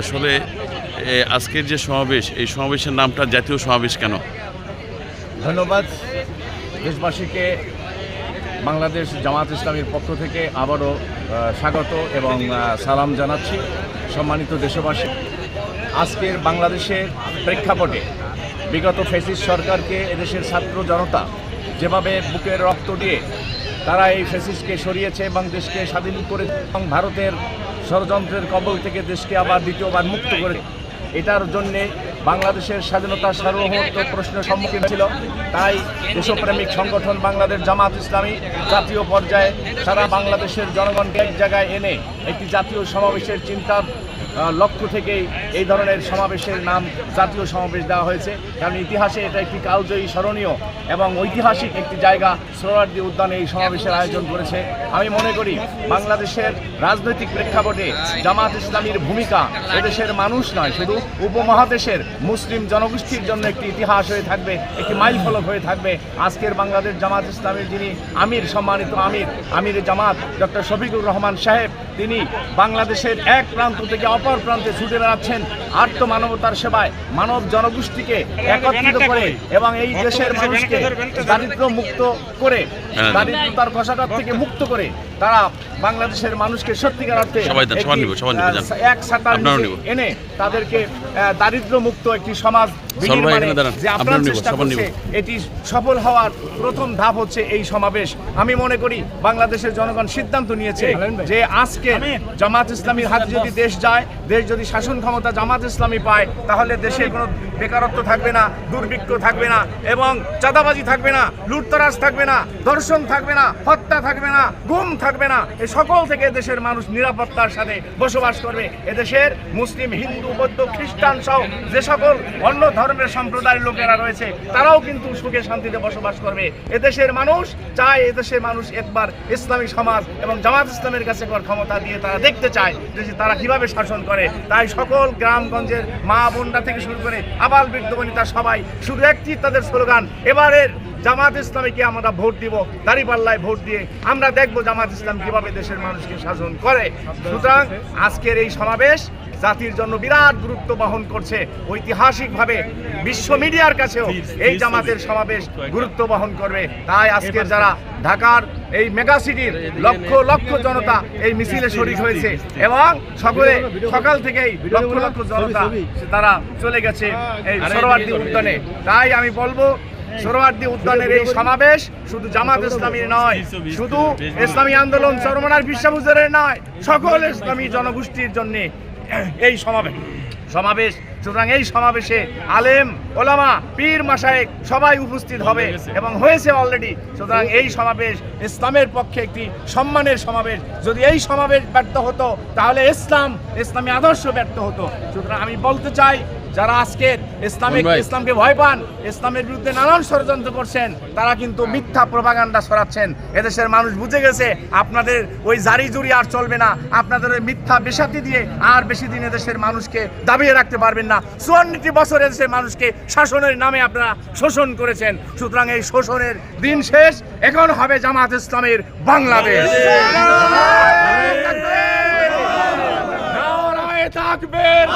আসলে আজকের যে সমাবেশ, এই সমাবেশের নামটা জাতীয় সমাবেশ কেন? ধন্যবাদ। দেশবাসীকে, বাংলাদেশ জামাত ইসলামীর পক্ষ থেকে আবারও স্বাগত এবং সালাম জানাচ্ছি সম্মানিত দেশবাসী। আজকের বাংলাদেশের প্রেক্ষাপটে বিগত ফেসিস সরকারকে এদেশের ছাত্র জনতা যেভাবে বুকের রক্ত দিয়ে তারা এই ফেসিসকে সরিয়েছে এবং দেশকে স্বাধীন করে এবং ভারতের ষড়যন্ত্রের কবল থেকে দেশকে আবার দ্বিতীয়বার মুক্ত করে এটার জন্যে বাংলাদেশের স্বাধীনতা সার্বভৌমত্ব প্রশ্নের সম্মুখীন ছিল তাই দেশপ্রেমিক সংগঠন বাংলাদেশ জামাত ইসলামী জাতীয় পর্যায়ে সারা বাংলাদেশের জনগণকে এক জায়গায় এনে একটি জাতীয় সমাবেশের চিন্তার আহ, লক্ষ্য থেকেই এই ধরনের সমাবেশের নাম জাতীয় সমাবেশ দেওয়া হয়েছে। কারণ ইতিহাসে এটা একটি কালজয়ী স্মরণীয় এবং ঐতিহাসিক একটি জায়গা সোহরার্দি উদ্যানে এই সমাবেশের আয়োজন করেছে। আমি মনে করি বাংলাদেশের রাজনৈতিক প্রেক্ষাপটে জামাত ইসলামীর ভূমিকা এদেশের মানুষ নয়, শুধু উপমহাদেশের মুসলিম জনগোষ্ঠীর জন্য একটি ইতিহাস হয়ে থাকবে, একটি মাইল ফলক হয়ে থাকবে। আজকের বাংলাদেশ জামাত ইসলামের যিনি আমির, সম্মানিত আমির আমির জামাত ডক্টর শফিকুর রহমান সাহেব, তিনি বাংলাদেশের এক প্রান্ত থেকে অপর প্রান্তে ছুটে বেড়াচ্ছেন আর্ত মানবতার সেবায় মানব জনগোষ্ঠীকে একত্রিত করে এবং এই দেশের মানুষকে দারিদ্র মুক্ত করে হ্যাঁ। দারিদ্রতার কষাঘাত থেকে মুক্ত করে তারা বাংলাদেশের মানুষকে সত্যিকার অর্থে। এক সাতার। এনে তাদেরকে দারিদ্র মুক্ত একটি সমাজ যে আপনারা চেষ্টা করছে এটি সফল হওয়ার প্রথম ধাপ হচ্ছে এই সমাবেশ আমি মনে করি বাংলাদেশের জনগণ সিদ্ধান্ত নিয়েছে যে আজকে জামাত ইসলামীর হাতে যদি দেশ যায় দেশ যদি শাসন ক্ষমতা জামাত ইসলামী পায় তাহলে দেশে কোনো বেকারত্ব থাকবে না দুর্ভিক্ষ থাকবে না এবং চাঁদাবাজি থাকবে না লুটতরাজ থাকবে না ধর্ষণ থাকবে না হত্যা থাকবে না গুম থাকবে না। এই সকল থেকে দেশের মানুষ নিরাপত্তার সাথে বসবাস করবে। এদেশের মুসলিম, হিন্দু, বৌদ্ধ, খ্রিস্টান সহ যে সকল অন্য ধর্মের সম্প্রদায়ের লোকেরা রয়েছে, তারাও কিন্তু সুখে শান্তিতে বসবাস করবে। এদেশের মানুষ চায় এদেশের মানুষ একবার ইসলামী সমাজ এবং জামাত ইসলামের কাছে ক্ষমতা দিয়ে তারা দেখতে চায় যে তারা কীভাবে শাসন করে। তাই সকল গ্রামগঞ্জের মা বোনরা থেকে শুরু করে আবাল বৃদ্ধ বনিতা সবাই শুধু একটি তাদের স্লোগান, এবারের জামাত ইসলামীকে আমরা ভোট দিব, দাঁড়িপাল্লায় ভোট দিয়ে আমরা দেখব জামাত ইসলাম কীভাবে দেশের মানুষকে শাসন করে। সুতরাং আজকের এই সমাবেশ জাতির জন্য বিরাট গুরুত্ব বহন করছে। ঐতিহাসিকভাবে বিশ্ব মিডিয়ার কাছেও এই জামাতের সমাবেশ গুরুত্ব বহন করবে। তাই আজকের যারা ঢাকার এই মেগা সিটির লক্ষ লক্ষ জনতা এই মিছিলে শরিক হয়েছে এবং সকলে সকাল থেকেই লক্ষ লক্ষ জনতা তারা চলে গেছে এই সরোয়ার্দী উদ্যানে। তাই আমি বলব সোহরাওয়ার্দী উদ্যানের এই সমাবেশ শুধু জামাত ইসলামী নয়, শুধু ইসলামী আন্দোলন চরমনার বিশ্বাবুজের নয়, সকল ইসলামী জনগোষ্ঠীর জন্য এই সমাবেশ। সমাবেশ, সুতরাং এই সমাবেশে আলেম, ওলামা, পীর মাসায়েক সবাই উপস্থিত হবে এবং হয়েছে অলরেডি সুতরাং এই সমাবেশ ইসলামের পক্ষে একটি সম্মানের সমাবেশ। যদি এই সমাবেশ ব্যর্থ হতো, তাহলে ইসলাম, ইসলামী আদর্শ ব্যর্থ হতো। সুতরাং আমি বলতে চাই যারা আজকের ইসলামিক ইসলামকে ভয় পান ইসলামের বিরুদ্ধে নানান ষড়যন্ত্র করছেন তারা কিন্তু মিথ্যা প্রপাগান্ডা ছড়াচ্ছেন এদেশের মানুষ বুঝে গেছে আপনাদের ওই জারি জুরি আর চলবে না। আপনাদের ওই মিথ্যা বেসাতি দিয়ে আর বেশি দিন এদেশের মানুষকে দাবিয়ে রাখতে পারবেন না। চুয়ান্নটি বছর এদেশের মানুষকে শাসনের নামে আপনারা শোষণ করেছেন। সুতরাং এই শোষণের দিন শেষ এখন হবে জামাত ইসলামের বাংলাদেশ। তাকবীর!